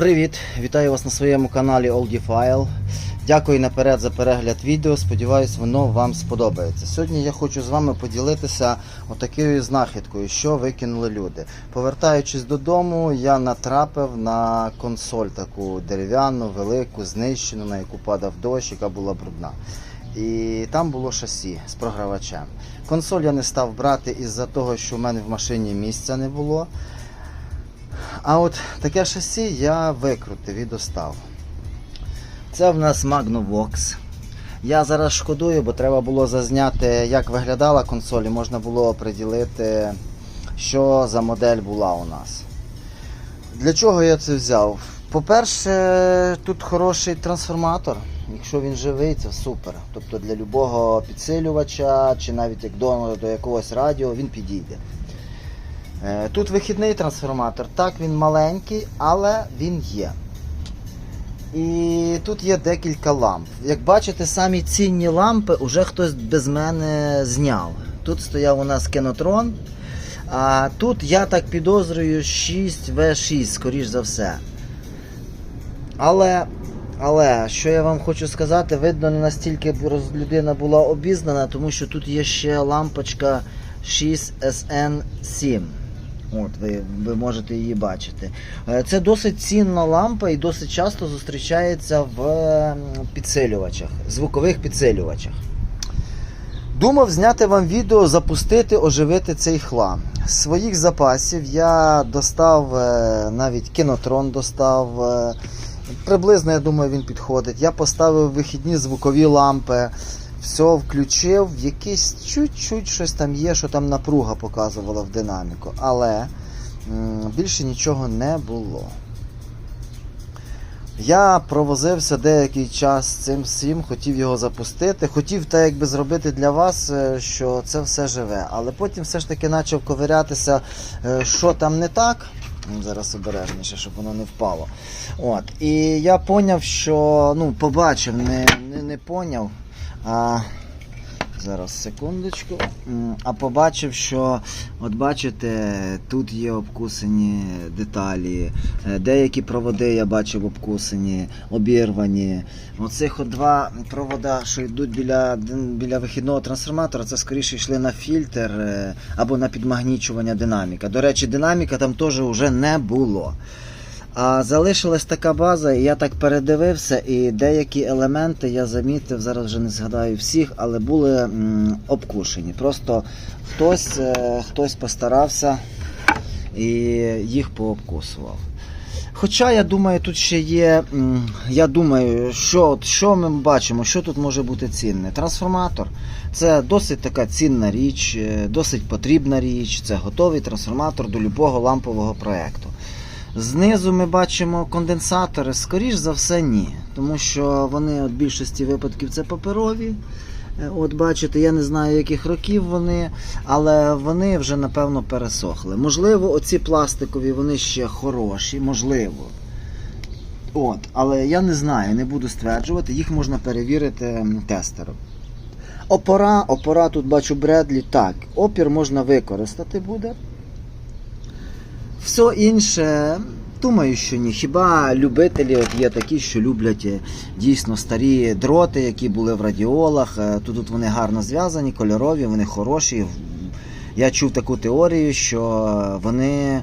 Привіт! Вітаю вас на своєму каналі Oldifile. Дякую наперед за перегляд відео. Сподіваюсь, воно вам сподобається. Сьогодні я хочу з вами поділитися отакою знахідкою, що викинули люди. Повертаючись додому, я натрапив на консоль таку дерев'яну, велику, знищену, на яку падав дощ, яка була брудна. І там було шасі з програвачем. Консоль я не став брати із-за того, що в мене в машині місця не було. А от таке шасі я викрутив і достав. Це в нас Magnavox. Я зараз шкодую, бо треба було зазняти, як виглядала консоль, і можна було приділити, що за модель була у нас. Для чого я це взяв? По-перше, тут хороший трансформатор. Якщо він живий, це супер. Тобто для любого підсилювача чи навіть як до, до якогось радіо він підійде. Е, Тут вихідний трансформатор. Так, він маленький, але він є. І тут є декілька ламп. Як бачите, самі цінні лампи вже хтось без мене зняв. Тут стояв у нас кінотрон. А тут я так підозрюю 6В6, скоріш за все. Але, але, що я вам хочу сказати, видно, не настільки людина була обізнана, тому що тут є ще лампочка 6SN7. От, ви, ви можете її бачити. Е, Це досить цінна лампа і досить часто зустрічається в підсилювачах, звукових підсилювачах. Думав зняти вам відео, запустити, оживити цей хлам. З своїх запасів я достав е, навіть кінотрон достав. е, Приблизно, я думаю, він підходить. Я поставив вихідні звукові лампи, все включив, якийсь чуть-чуть щось там є, що там напруга показувала в динаміку. Але більше нічого не було. Я провозився деякий час цим всім, хотів його запустити, хотів так якби зробити для вас, е, що це все живе. Але потім все ж таки почав ковирятися, е, що там не так. Зараз обережніше, щоб воно не впало. От. І я поняв, що ну, побачив, не, не, не поняв. А, зараз секундочку. А побачив, що от бачите, тут є обкусані деталі. Е, Деякі проводи я бачив обкусані, обірвані. Оцих от два провода, що йдуть біля, біля вихідного трансформатора, це скоріше йшли на фільтр е, або на підмагнічування динаміка. До речі, динаміка там теж вже не було. А залишилась така база, і я так передивився, і деякі елементи я замітив, зараз вже не згадаю всіх, але були м, обкушені. Просто хтось, е, хтось постарався і їх пообкусував. Хоча я думаю, тут ще є. Я думаю, що, що ми бачимо, що тут може бути цінне. Трансформатор це досить така цінна річ, е, досить потрібна річ. Це готовий трансформатор до любого лампового проєкту. Знизу ми бачимо конденсатори, скоріш за все, ні. Тому що вони от в більшості випадків це паперові. Е, От бачите, я не знаю, яких років вони, але вони вже напевно пересохли. Можливо, оці пластикові вони ще хороші, можливо. От, але я не знаю, не буду стверджувати, їх можна перевірити тестером. Опора, опора тут бачу Бредлі, так, опір можна використати буде. Все інше, думаю, що ні. Хіба любителі от є такі, що люблять е, дійсно старі дроти, які були в радіолах. Е, Тут, тут вони гарно зв'язані, кольорові, вони хороші. Я чув таку теорію, що вони.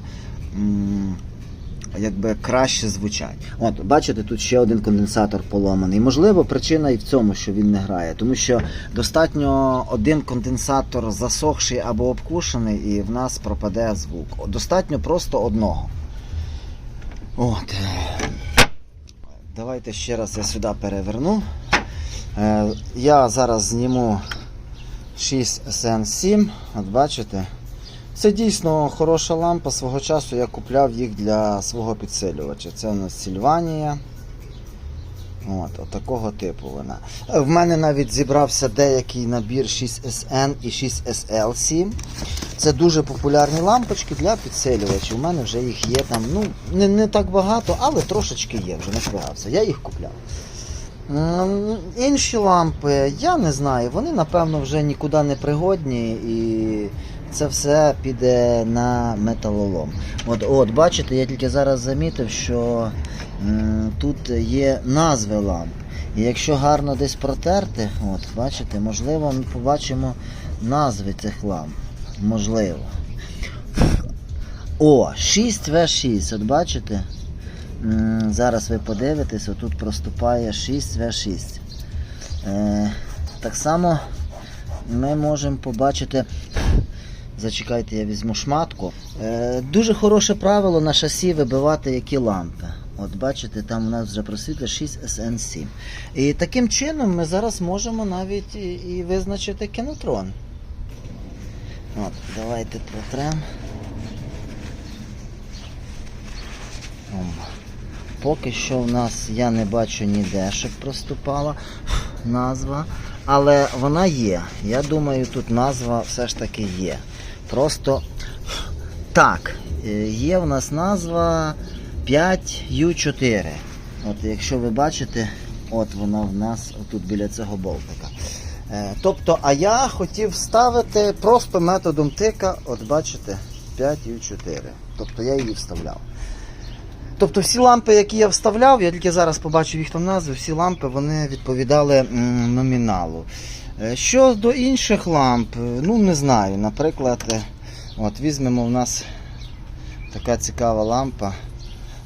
Якби краще звучать. От, бачите, тут ще один конденсатор поломаний. Можливо, причина і в цьому, що він не грає, тому що достатньо один конденсатор засохший або обкушений, і в нас пропаде звук. Достатньо просто одного. От. Давайте ще раз я сюди переверну. Е, Я зараз зніму 6SN7. От бачите. Це дійсно хороша лампа. Свого часу я купляв їх для свого підсилювача. Це у нас Сільванія. От, от такого типу вона. Е, В мене навіть зібрався деякий набір 6SN і 6SL7. Це дуже популярні лампочки для підсилювачів. У мене вже їх є там, ну, не, не так багато, але трошечки є, вже не збирався. Я їх купляв. Інші лампи, я не знаю, вони напевно вже нікуди не пригодні і це все піде на металолом. От, от бачите, я тільки зараз замітив, що м, тут є назви ламп. І якщо гарно десь протерти, от, бачите, можливо, ми побачимо назви цих ламп. Можливо. О, 6В6, от бачите? Зараз ви подивитесь, отут проступає 6В6. Е, так само ми можемо побачити. Зачекайте, я візьму шматку. Е, дуже хороше правило на шасі вибивати які лампи. От бачите, там у нас вже просвітло 6 SN7. І таким чином ми зараз можемо навіть і, і визначити кінотрон. От, давайте протрем. Поки що в нас я не бачу ніде, щоб проступала назва. Але вона є. Я думаю, тут назва все ж таки є. Просто так, е, є в нас назва 5U4. От якщо ви бачите, от вона в нас тут біля цього болтика. Е, Тобто, а я хотів вставити просто методом тика, от бачите, 5U4. Тобто я її вставляв. Тобто всі лампи, які я вставляв, я тільки зараз побачив їх там назви, всі лампи вони відповідали номіналу. Е, Що до інших ламп, е, ну не знаю. Наприклад, е, от візьмемо в нас така цікава лампа.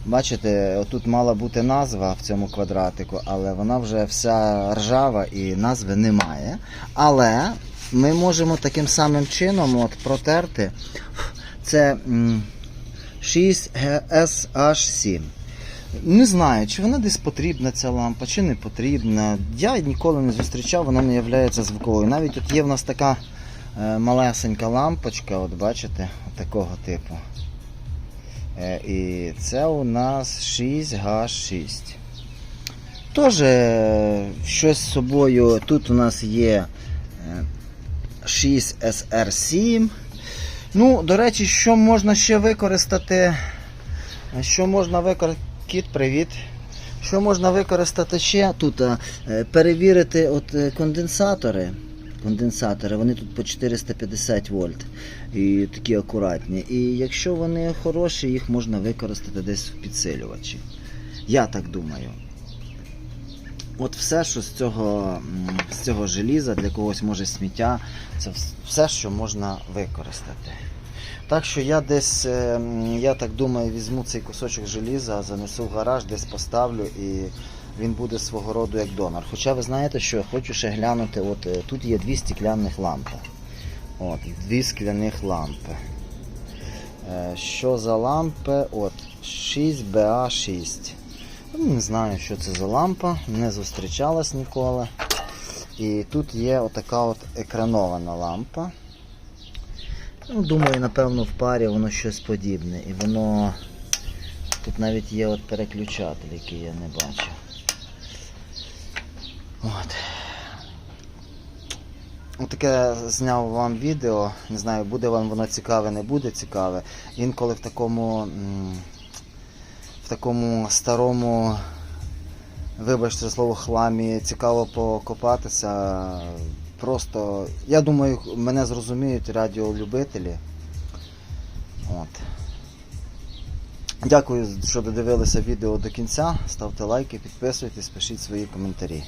Бачите, отут мала бути назва в цьому квадратику, але вона вже вся ржава і назви немає. Але ми можемо таким самим чином от протерти. Це м, 6SH7. Не знаю, чи вона десь потрібна ця лампа, чи не потрібна. Я ніколи не зустрічав, вона не є звуковою. Навіть от є в нас така е, малесенька лампочка, от бачите, такого типу. Е, і це у нас 6H6. Теж е, щось з собою. Тут у нас є е, 6SR7. Ну, до речі, що можна ще використати? Що можна використати? Кіт, привіт. Що можна використати ще тут? е, Перевірити от е, конденсатори. Конденсатори, вони тут по 450 вольт і такі акуратні. І якщо вони хороші, їх можна використати десь в підсилювачі. Я так думаю. От все, що з цього, з цього желіза, для когось може сміття, це все, що можна використати. Так що я десь, е, я так думаю, візьму цей кусочок желіза, занесу в гараж, десь поставлю і він буде свого роду як донор. Хоча ви знаєте, що я хочу ще глянути, от е, тут є дві стекляних лампи. От, дві скляних лампи. Е, Що за лампи? От, 6BA6. Ну, Не знаю, що це за лампа, не зустрічалась ніколи. І тут є отака от екранована лампа. Ну, думаю, напевно, в парі воно щось подібне. І воно. Тут навіть є от переключатель, який я не бачив. От. Отаке зняв вам відео. Не знаю, буде вам воно цікаве, не буде цікаве. Інколи в такому. Такому старому, вибачте слово, хламі цікаво покопатися. Просто, я думаю, мене зрозуміють радіолюбителі. От. Дякую, що додивилися відео до кінця. Ставте лайки, підписуйтесь, пишіть свої коментарі.